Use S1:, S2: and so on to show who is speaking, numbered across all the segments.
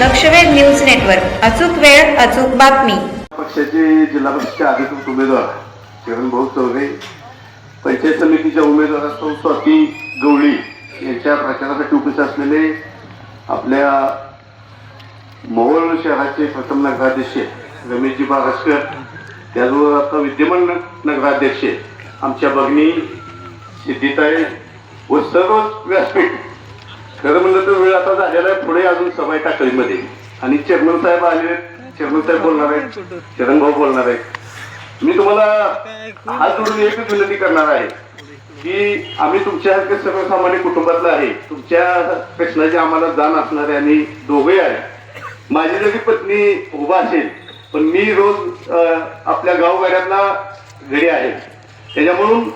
S1: लक्षवेध news network. अचूक वेळ अचूक बातमी.
S2: पक्षाचे जिल्हा परिषदचे अधिकृत उमेदवार किरण भाऊ चौधरी पंचायत समितीच्या उमेदवार असतो स्वाती गवळी यांच्या प्रचारासाठी उपस्थित असलेले आपल्या मोहोळ शहराचे प्रथम नगराध्यक्ष रमेशजी बारसकर त्याचबरोबर आता विद्यमान नगराध्यक्ष आमच्या भगिनी सिद्धिताई व सर्व व्यासपीठ खरं म्हणलं तर वेळ आता झालेला आहे. पुढे अजून सभा आहे टाकळीमध्ये आणि चेअरमन साहेब आले चेअरमन साहेब बोलणार आहेत. चरण भाऊ बोलणार आहेत. मी तुम्हाला हात जोडून एकच विनंती करणार आहे की आम्ही तुमच्यासारखे सर्वसामान्य कुटुंबातलं आहे. तुमच्या प्रश्नाची आम्हाला जाण असणारे आणि दोघे आहे. माझी जरी पत्नी उभा असेल पण मी रोज आपल्या गावगाड्यातला घरी आहे. त्याच्यामधून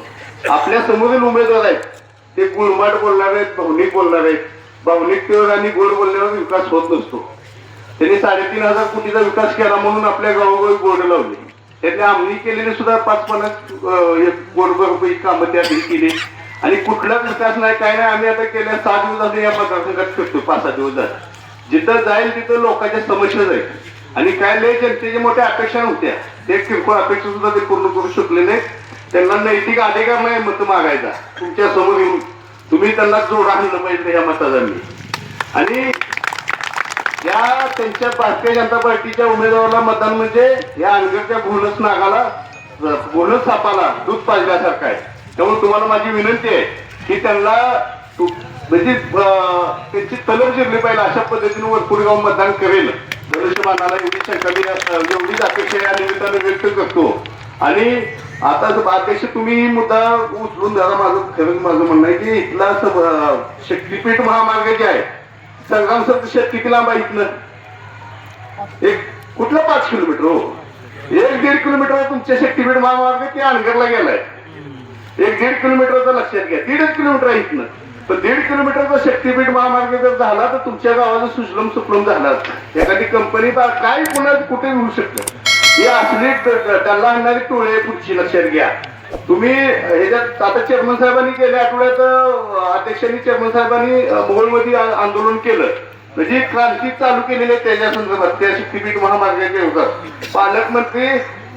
S2: आपल्या समोरील उमेदवार आहेत. ते गुळमाट बोलणार आहेत भावनिक बोलणार आहेत. भावनिक आणि गोड बोलल्यावर विकास होत नसतो. त्यांनी साडेतीन हजार कोटीचा विकास केला म्हणून आपल्या गावोगावी बोर्ड लावले. त्यातले आम्ही केलेले सुद्धा पाच पन्नास कोटी रुपये कामं त्या केली. आणि कुठलाच विकास नाही काय नाही आम्ही आता गेल्या सहा दिवस या मतदारसंघात फिरतो पाच सहा दिवस झाले. जिथं जाईल तिथं लोकांच्या समस्या जाईल. आणि काय लय जनतेच्या मोठ्या अपेक्षा नव्हत्या. ते किरकोळ अपेक्षा सुद्धा ते पूर्ण करू शकले नाही त्यांना नैतिक अधिकार नाही मत मागायचा. तुमच्यासमोर येऊन तुम्ही त्यांना जोड आणलं पाहिजे या मतदारांनी. आणि या त्यांच्या भारतीय जनता पार्टीच्या उमेदवाराला मतदान म्हणजे या अंगरच्या बोनस नागाला बोनस सापाला दूध पाजल्यासारखं आहे. त्यामुळे तुम्हाला माझी विनंती आहे की त्यांना म्हणजे त्यांची तलब जिरली पाहिजे अशा पद्धतीने वरपुरगाव मतदान करेल. धनुष्यबाणाला एवढी शंका मी एवढीच अपेक्षा या निमित्तानं व्यक्त करतो. आणि आता जो अध्यक्ष तुम्ही मुद्दा उचलून जरा माझं. खरंच माझं म्हणणं आहे की इथला शक्तीपीठ महामार्ग जे आहे. संग्राम सर शेती किती लांब आहे इथनं. एक कुठलं पाच किलोमीटर हो? एक दीड किलोमीटर तुमच्या शक्तीपीठ महामार्ग ते अनगरला गेलाय. एक दीड किलोमीटरचं लक्षात घ्या. दीडच किलोमीटर आहे इथनं. तर दीड किलोमीटरचा शक्तीपीठ महामार्ग जर झाला तर तुमच्या गावाचं सुजलम सुफलम झाला असतं. एखादी कंपनी काय पुण्यात कुठे होऊ शकतं? ही असली टल्ला आणणारी टोळे आहे पुढची लक्षात घ्या. तुम्ही ह्याच्यात आता चेअरमन साहेबांनी गेल्या आठवड्यात अध्यक्षांनी चेअरमन साहेबांनी मोहोळमध्ये आंदोलन केलं. म्हणजे क्रांती चालू केलेली आहे त्याच्या संदर्भात त्या शक्तीपीठ महामार्गाच्या होतात पालकमंत्री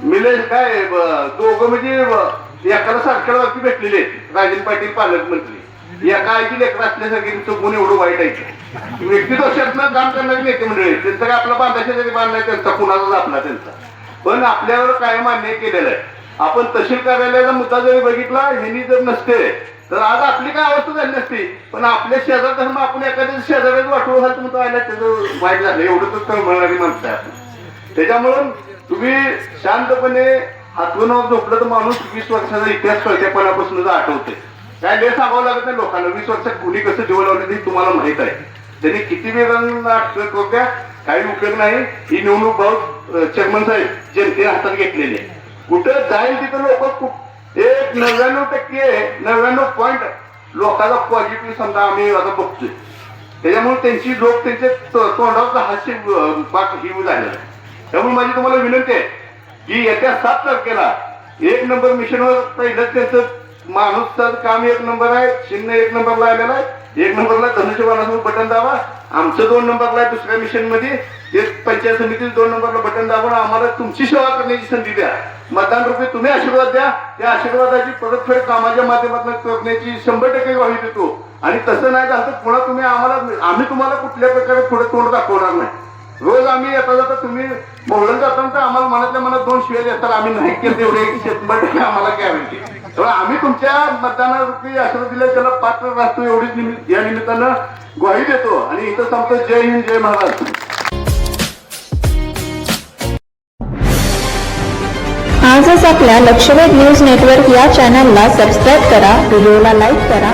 S2: मिलेश काय दोघं म्हणजे एकाला सारख्या सारख्यावरती भेटलेले आहेत. राजन पाटील पालकमंत्री. एका आईची लेकर असल्यासारखे तुमचं गुण एवढं वाईट आहे. व्यक्ती दोषातनं काम करणारे नेते मंडळी त्यांचा काय आपला बांधायचा तरी बांध नाही त्यांचा कुणाचा आपला त्यांचा? पण आपल्यावर कायम अन्याय केलेला आहे. आपण तहसील कार्यालयाचा मुद्दा जरी बघितला ह्यांनी जर नसते तर आज आपली काय अवस्था झाली नसती. पण आपल्या शेजार धर्म आपण एखाद्या शेजाऱ्याच वाटवं घालतो म्हणतो आयला त्याचं वाईट झालं. एवढं तर म्हणणारी माणसं आहे आपण. त्याच्यामुळं तुम्ही शांतपणे हातून झोपलं तर माणूस वीस वर्षाचा इतिहास कळत्यापणापासूनच आठवते काय लय सांगावं लागत नाही लोकांना. वीस वर्षात कुणी कसं जीवन लावलं हे तुम्हाला माहीत आहे. त्यांनी किती वेळांना अटक होत्या काही उपयोग नाही ही निवडणूक भाऊ चेअरमन साहेब जनते हातात घेतलेली आहे. कुठं जाईल तिथं लोक एक नव्याण्णव टक्के नव्याण्णव पॉईंट लोकांचा पॉझिटिव्ह समजा आम्ही आता बघतोय. त्याच्यामुळे त्यांची लोक त्यांचे तोंडावरचा हास्य अं, पाक हिव झालेलं आहे. त्यामुळे माझी तुम्हाला विनंती आहे की येत्या सात तारखेला एक नंबर मिशनवर पहिलं त्यांचं माणूसचं काम एक नंबर आहे चिन्ह एक नंबरला आलेला आहे. एक नंबरला धनुष्यबाणासमोर बटन दावा आमचं दोन नंबरला दुसऱ्या मिशनमध्ये एक पंचायत समितीत दोन नंबरला बटन दाबून आम्हाला तुमची सेवा करण्याची संधी द्या. मतदान रुपये तुम्ही आशीर्वाद द्या. त्या आशीर्वादाची परतफेड कामाच्या माध्यमातून करण्याची शंभर टक्के ग्वाही देतो. आणि तसं नाही झालं पुन्हा तुम्ही आम्हाला आम्ही तुम्हाला कुठल्या प्रकारे पुढे तोंड दाखवणार नाही. रोज आम्ही येता जाता तुम्ही मोहळून जाताना तर आम्हाला मनातल्या मनात दोन शिवाय देतात आम्ही नाही केलं तेवढे शंभर टक्के आम्हाला गॅरंटी तेव्हा आम्ही तुमच्या मतदानावरती आश्रय दिले त्याला पात्र राहतो एवढीच निमित्त या निमित्तानं ग्वाही देतो. आणि इथं सांगतो जय हिंद जय महाराज
S1: आजच आपल्या लक्षवेध न्यूज नेटवर्क या चॅनलला सबस्क्राईब करा व्हिडिओला लाईक करा